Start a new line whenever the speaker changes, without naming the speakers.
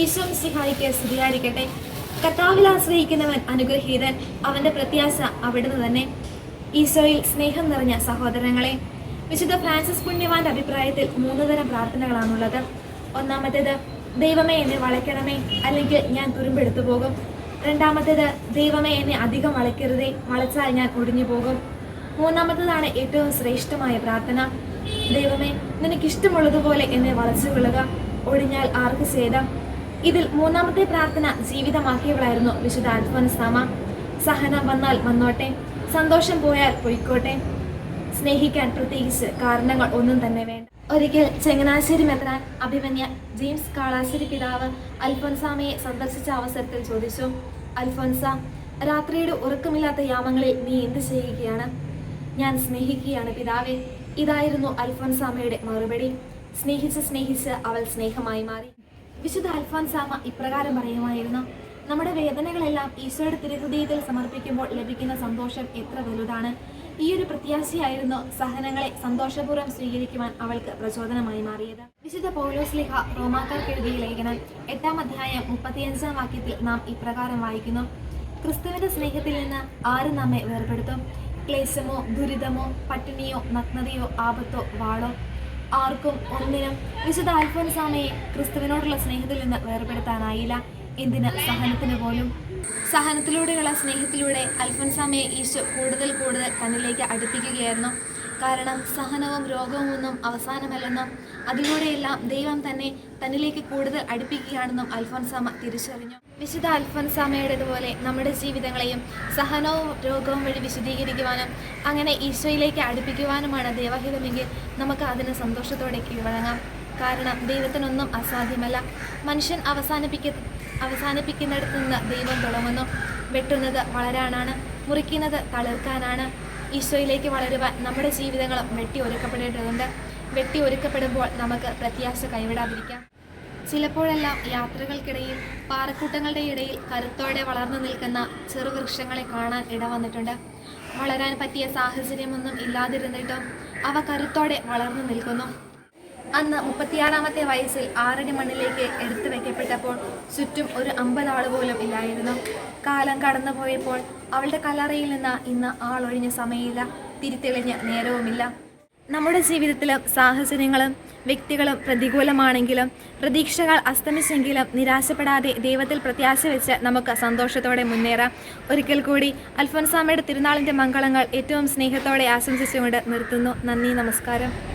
ഈശോ സിഹായിക്ക് സ്തുതിയായിരിക്കട്ടെ. കർത്താവിൽ ആശ്രയിക്കുന്നവൻ അനുഗ്രഹീതൻ അവന്റെ പ്രത്യാശ അവിടുന്ന് തന്നെ. ഈശോയിൽ സ്നേഹം നിറഞ്ഞ സഹോദരങ്ങളെ വിശുദ്ധ ഫ്രാൻസിസ് പുണ്യവാന്റെ അഭിപ്രായത്തിൽ മൂന്ന് തരം പ്രാർത്ഥനകളാണുള്ളത്. ഒന്നാമത്തേത് ദൈവമേ എന്നെ വളയ്ക്കണമേ അല്ലെങ്കിൽ ഞാൻ തുരുമ്പെടുത്തു പോകും. രണ്ടാമത്തേത് ദൈവമേ എന്നെ അധികം വളയ്ക്കരുതേ വളച്ചാൽ ഞാൻ ഒടിഞ്ഞു പോകും. മൂന്നാമത്തേതാണ് ഏറ്റവും ശ്രേഷ്ഠമായ പ്രാർത്ഥന. ദൈവമേ നിനക്കിഷ്ടമുള്ളതുപോലെ എന്നെ വളച്ചു കൊള്ളുക ഒടിഞ്ഞാൽ ആർക്ക് ചെയ്താം ഇതിൽ മൂന്നാമത്തെ പ്രാർത്ഥന ജീവിതമാക്കിയവളായിരുന്നു വിശുദ്ധ അൽഫോൻസാമ. സഹന വന്നാൽ വന്നോട്ടെ സന്തോഷം പോയാൽ പൊയ്ക്കോട്ടെ. സ്നേഹിക്കാൻ പ്രത്യേകിച്ച് കാരണങ്ങൾ ഒന്നും തന്നെ വേണ്ട. ഒരിക്കൽ ചങ്ങനാശ്ശേരി മെത്രാൻ അഭിമന്യ ജെയിംസ് കാളാശ്ശേരി പിതാവ് അൽഫോൻസാമയെ സന്ദർശിച്ച അവസരത്തിൽ ചോദിച്ചു അൽഫോൻസ രാത്രിയുടെ ഉറക്കമില്ലാത്ത യാമങ്ങളിൽ നീ എന്ത് ചെയ്യുകയാണ്? ഞാൻ സ്നേഹിക്കുകയാണ് പിതാവേ. ഇതായിരുന്നു അൽഫോൻസാമയുടെ മറുപടി. സ്നേഹിച്ച് സ്നേഹിച്ച് അവൾ സ്നേഹമായി മാറി. വിശുദ്ധ അൽഫാൻസാമ ഇപ്രകാരം പറയുമായിരുന്നു നമ്മുടെ വേദനകളെല്ലാം ഈശോയുടെ തിരുഹൃദയത്തിൽ സമർപ്പിക്കുമ്പോൾ ലഭിക്കുന്ന സന്തോഷം എത്ര വലുതാണ്. ഈ ഒരു പ്രത്യാശയായിരുന്നു സഹനങ്ങളെ സന്തോഷപൂർവം സ്വീകരിക്കുവാൻ അവൾക്ക് പ്രചോദനമായി മാറിയത്. വിശുദ്ധ പൗലോസ് ലിഹ റോമാക്കാർക്ക് എഴുതിയ ലേഖനം എട്ടാം അധ്യായം മുപ്പത്തിയഞ്ചാം വാക്യത്തിൽ നാം ഇപ്രകാരം വായിക്കുന്നു ക്രിസ്തുവിന്റെ സ്നേഹത്തിൽ നിന്ന് ആരും നമ്മെ വേർപെടുത്തും? ക്ലേശമോ ദുരിതമോ പട്ടിണിയോ നഗ്നതയോ ആപത്തോ വാളോ? ആർക്കും ഒന്നിനും വിശുദ്ധ അൽഫോൻസാമയെ ക്രിസ്തുവിനോടുള്ള സ്നേഹത്തിൽ നിന്ന് വേർപെടുത്താനായില്ല. എന്തിന് സഹനത്തിന് പോലും? സഹനത്തിലൂടെയുള്ള സ്നേഹത്തിലൂടെ അൽഫോൻസാമയെ ഈശോ കൂടുതൽ കൂടുതൽ തന്നിലേക്ക് അടുപ്പിക്കുകയായിരുന്നു. കാരണം സഹനവും രോഗവും ഒന്നും അവസാനമല്ലെന്നും അതിലൂടെയെല്ലാം ദൈവം തന്നെ തന്നിലേക്ക് കൂടുതൽ അടുപ്പിക്കുകയാണെന്നും അൽഫോൻസാമ തിരിച്ചറിഞ്ഞു. വിശുദ്ധ അൽഫോൻസാമയുടേതുപോലെ നമ്മുടെ ജീവിതങ്ങളെയും സഹനവും രോഗവും വഴി വിശദീകരിക്കുവാനും അങ്ങനെ ഈശോയിലേക്ക് അടുപ്പിക്കുവാനുമാണ് ദൈവഹിതമെങ്കിൽ നമുക്ക് അതിന് സന്തോഷത്തോടെ കീഴ്വഴങ്ങാം കാരണം ദൈവത്തിനൊന്നും അസാധ്യമല്ല. മനുഷ്യൻ അവസാനിപ്പിക്ക അവസാനിപ്പിക്കുന്നിടത്ത് നിന്ന് ദൈവം തുടങ്ങുന്നു. വെട്ടുന്നത് വളരാനാണ് മുറിക്കുന്നത് തളിർക്കാനാണ്. ഈശോയിലേക്ക് വളരുവാൻ നമ്മുടെ ജീവിതങ്ങളും വെട്ടി ഒരുക്കപ്പെടേണ്ടതുണ്ട്. വെട്ടി ഒരുക്കപ്പെടുമ്പോൾ നമുക്ക് പ്രത്യാശ കൈവിടാതിരിക്കാം. ചിലപ്പോഴെല്ലാം യാത്രകൾക്കിടയിൽ പാറക്കൂട്ടങ്ങളുടെ ഇടയിൽ കരുത്തോടെ വളർന്നു നിൽക്കുന്ന ചെറുവൃക്ഷങ്ങളെ കാണാൻ ഇടവന്നിട്ടുണ്ട് വളരാൻ പറ്റിയ സാഹചര്യമൊന്നും ഇല്ലാതിരുന്നിട്ടും അവ കരുത്തോടെ വളർന്നു നിൽക്കുന്നു. അന്ന് മുപ്പത്തിയാറാമത്തെ വയസ്സിൽ ആറടി മണ്ണിലേക്ക് എടുത്തു വയ്ക്കപ്പെട്ടപ്പോൾ ചുറ്റും ഒരു അമ്പതാൾ പോലും ഇല്ലായിരുന്നു. കാലം കടന്നുപോയപ്പോൾ അവളുടെ കല്ലറയിൽ നിന്ന് ഇന്ന് ആളൊഴിഞ്ഞ സമയമില്ല തിരിത്തെളിഞ്ഞ നേരവുമില്ല. നമ്മുടെ ജീവിതത്തിലും സാഹചര്യങ്ങളും വ്യക്തികളും പ്രതികൂലമാണെങ്കിലും പ്രതീക്ഷകൾ അസ്തമിച്ചെങ്കിലും നിരാശപ്പെടാതെ ദൈവത്തിൽ പ്രത്യാശ വെച്ച് നമുക്ക് സന്തോഷത്തോടെ മുന്നേറാം. ഒരിക്കൽ കൂടി അൽഫോൻസാമയുടെ തിരുനാളിന്റെ മംഗളങ്ങൾ ഏറ്റവും സ്നേഹത്തോടെ ആശംസിച്ചുകൊണ്ട് നിർത്തുന്നു. നന്ദി നമസ്കാരം.